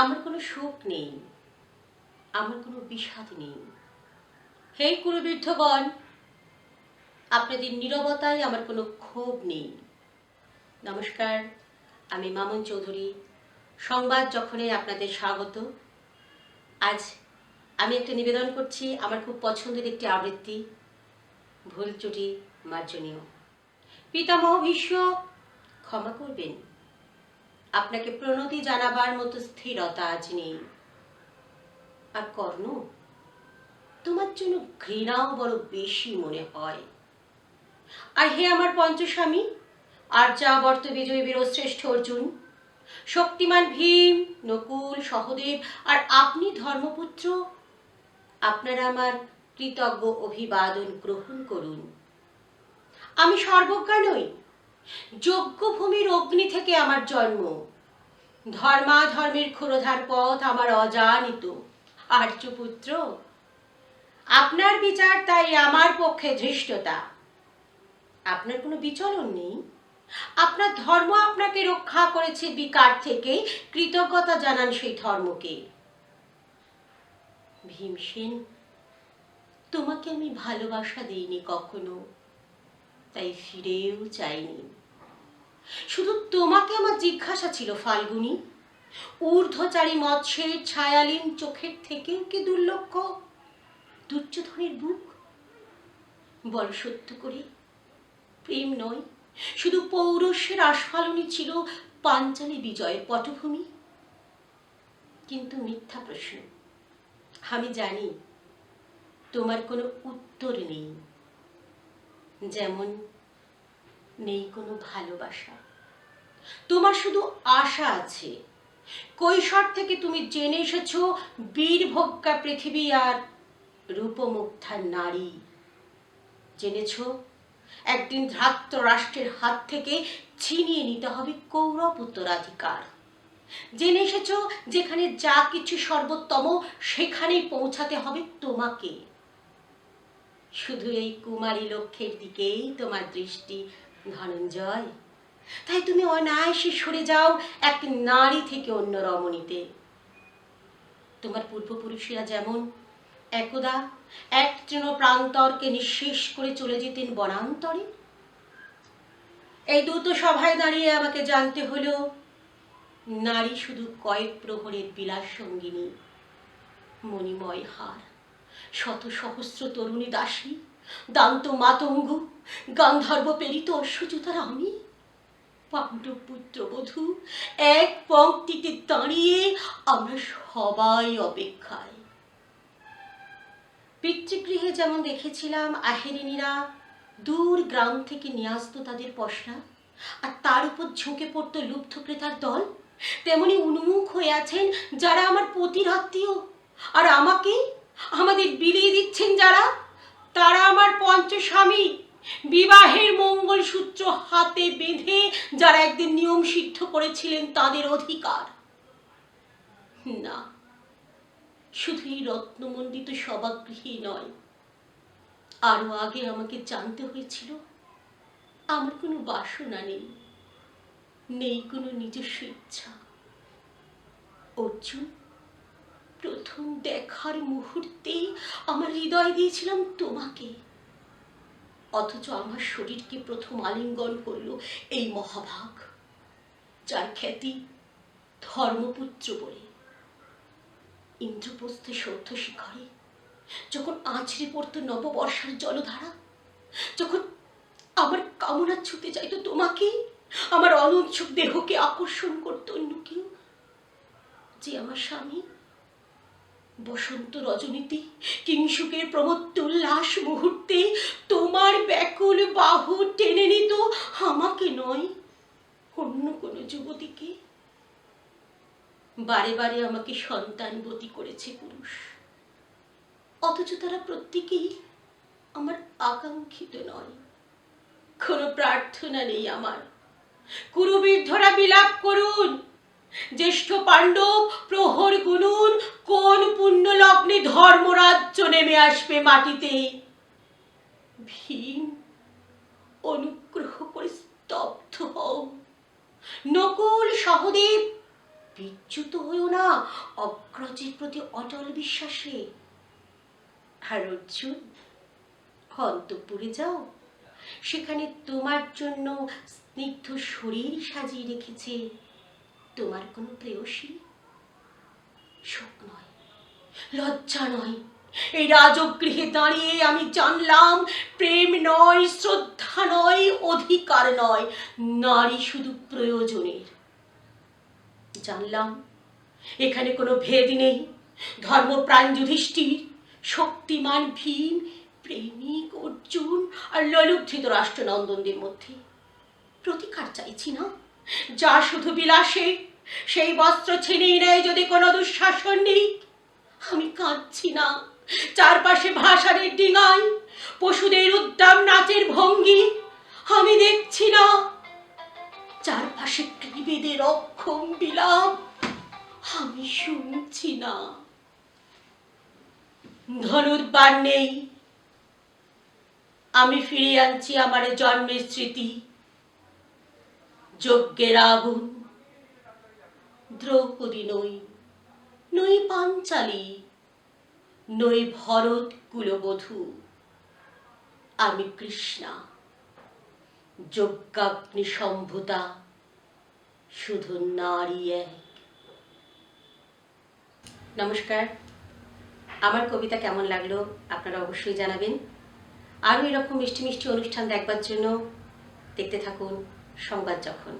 আমার কোনো শোক নেই, আমার কোনো বিষাদ নেই। হে কুরুবৃদ্ধগণ আপনাদের নীরবতায় আমার কোনো ক্ষোভ নেই। নমস্কার, আমি মামুন চৌধুরী। সংবাদ যখনই আপনাদের স্বাগত, আজ আমি একটা নিবেদন করছি, আমার খুব পছন্দের একটি আবৃত্তি, ভুল ত্রুটি মার্জনীয়। পিতামহ বিশ্ব, ক্ষমা করবেন। আপনাকে প্রণতি জানাবার মতো স্থিরতা আজ নেই। আর কর্ণ, তোমার জন্য ঘৃণাও বড় বেশি মনে হয়। আর হে আমার পঞ্চস্বামী, আর যা বর্ত বিজয়ী বীরশ্রেষ্ঠ অর্জুন, শক্তিমান ভীম, নকুল, সহদেব, আর আপনি ধর্মপুত্র, আপনারা আমার কৃতজ্ঞ অভিবাদন গ্রহণ করুন। আমি সর্বজ্ঞা নই যজ্ঞভূমির অগ্নি থেকে আমার জন্ম। ধর্মাধর্মের ক্ষুরধার পথ আমার অজানিত। আর্যপুত্র, আপনার বিচার তাই আমার পক্ষে ধৃষ্টতা। আপনার কোনো বিচরণ নেই। আপনার ধর্ম আপনাকে রক্ষা করেছে বিকার থেকে। কৃতজ্ঞতা জানান সেই ধর্মকে। ভীমসেন, তোমাকে আমি ভালোবাসা দিইনি কখনো। তাই ফিরেও চাইনি শুধু তোমাকে আমার জিজ্ঞাসা ছিল, ফাল্গুনি। ঊর্ধ্বচারী মৎস্যের ছায়ালীন চোখের থেকেও কি দুর্লক্ষ? দুর্যোধনের বুক বল সত্য করে, প্রেম নয়, শুধু পৌরস্যের আস্ফালনই ছিল পাঞ্চালী বিজয়ের পটভূমি। কিন্তু মিথ্যা প্রশ্ন, আমি জানি তোমার কোনো উত্তর নেই। যেমন নেই কোনো ভালোবাসা। তোমার শুধু আশা আছে। কৈশোর থেকে তুমি জেনে এসেছ বীরভোগ্যা পৃথিবী আর রূপমুগ্ধা নারী। জেনেছ, একদিন ধ্রাত্র রাষ্ট্রের হাত থেকে ছিনিয়ে নিতে হবে কৌরব উত্তরাধিকার। জেনে এসেছ, যেখানে যা কিছু সর্বোত্তম, সেখানেই পৌঁছাতে হবে তোমাকে। শুধু এই কুমারী লক্ষ্যের দিকেই তোমার দৃষ্টি ধনঞ্জয়। তাই তুমি অনায়াসে সরে যাও এক নারী থেকে অন্য রমণীতে। তোমার পূর্বপুরুষেরা যেমন একদা এক তৃণ প্রান্তরকে নিঃশেষ করে চলে যেতেন বনান্তরে। এই দ্রুত সভায় দাঁড়িয়ে আমাকে জানতে হলো, নারী শুধু কয়েক প্রহরের বিলাস সঙ্গিনী মণিময় হার। শত সহস্র তরুণী দাসী, দান্ত মাতঙ্গ, গান্ধর্ব প্রেরিত অশ্বযুতার আমি। পাণ্ডব পুত্রবধূ এক পংক্তিতে দাঁড়িয়ে আমরা সবাই অপেক্ষায়। পিতৃগৃহে যেমন দেখেছিলাম আহেরিনীরা দূর গ্রাম থেকে নিয়ে আসতো তাদের পশরা, আর তার উপর ঝুঁকে পড়তো লুব্ধ ক্রেতার দল, তেমনি উন্মুখ হয়ে আছেন যারা আমার পতির আত্মীয়, আর আমাকে আমাদের বিলিয়ে দিচ্ছেন যারা, তারা আমার পঞ্চস্বামী বিবাহের মঙ্গলসূত্র হাতে বেঁধে যারা একদিন নিয়ম সিদ্ধ করেছিলেন তাদের অধিকার। না, শুধু এই রত্নমণ্ডিত সভাগৃহেই নয়, আরও আগে আমাকে জানতে হয়েছিল, আমার কোনো বাসনা নেই নেই কোনো নিজস্ব ইচ্ছা। অর্জুন প্রথম দেখার মুহূর্তেই আমার হৃদয় দিয়েছিলাম তোমাকে। অথচ আমার শরীরকে প্রথম আলিঙ্গন করল এই মহাভাগ, যার খ্যাতি ধর্মপুত্র বলে। ইন্দ্রপ্রস্থে সত্য শিখরে, যখন আছড়ে পড়তো নববর্ষার জলধারা, যখন আমার কামনা ছুতে চাইতো তোমাকে, আমার অনুৎসুক দেহকে আকর্ষণ করতো অন্য কেউ, যে আমার স্বামী বসন্ত রজনীতে কিংসুকের প্রমত্ত উল্লাস মুহূর্তে তোমার ব্যাকুল বাহু টেনে নিত আমাকে নয়, অন্য কোনো যুবতীকে। বারে বারে আমাকে সন্তানবতী করেছে পুরুষ। অথচ তারা প্রত্যেকেই আমার আকাঙ্ক্ষিত নয়। কোনো প্রার্থনা নেই আমার। কুরুবীর ধরা বিলাপ করুন জ্যেষ্ঠ পাণ্ডব প্রহর গুনুন, কোন পুণ্য লগ্নে ধর্মরাজ্য নেমে আসবে মাটিতে? ভীম, অনুগ্রহ করে স্তব্ধ হও। নকুল সহদেব, বিচ্যুত হইও না অগ্রজের প্রতি অটল বিশ্বাসে। আর অর্জুন, অন্তপুরে যাও। সেখানে তোমার জন্য স্নিগ্ধ শরীর সাজিয়ে রেখেছে। তোমার কোনো প্রেয়সী শোক নয়, লজ্জা নয়। এই রাজগৃহে দাঁড়িয়ে আমি জানলাম, প্রেম নয়, শ্রদ্ধা নয়, অধিকার নয়, নারী শুধু প্রয়োজনের। জানলাম, এখানে কোনো ভেদ নেই। ধর্মপ্রাণ যুধিষ্ঠির, শক্তিমান, ভীম, প্রেমিক, অর্জুন আর ললুদ্ধৃত রাষ্ট্রনন্দনদের মধ্যে। প্রতিকার চাইছি না। যা শুধু বিলাসে, সেই বস্ত্র ছিনিয়ে নেয় যদি কোনো দুঃশাসন নেই। আমি কাঁদছি না। চারপাশে ভাষারের ডিঙায়, পশুদের উদ্দাম নাচের ভঙ্গি, আমি দেখছি না। চারপাশে ক্রিবেদের অক্ষম বিলাপ, আমি শুনছি না। ধনুর্বাণ নেই। আমি ফিরিয়ে আনছি আমার জন্মের স্মৃতি। যজ্ঞের আগুন দ্রৌপদী নই নই পাঞ্চালী, নই ভরত কুলবধূ। আমি কৃষ্ণা যজ্ঞাগ্নি সম্ভুতা শুধু নারী এক। নমস্কার, আমার কবিতা কেমন লাগল আপনারা অবশ্যই জানাবেন। আরও এরকম মিষ্টি মিষ্টি অনুষ্ঠান দেখবার জন্য দেখতে থাকুন। সংবাদ যখন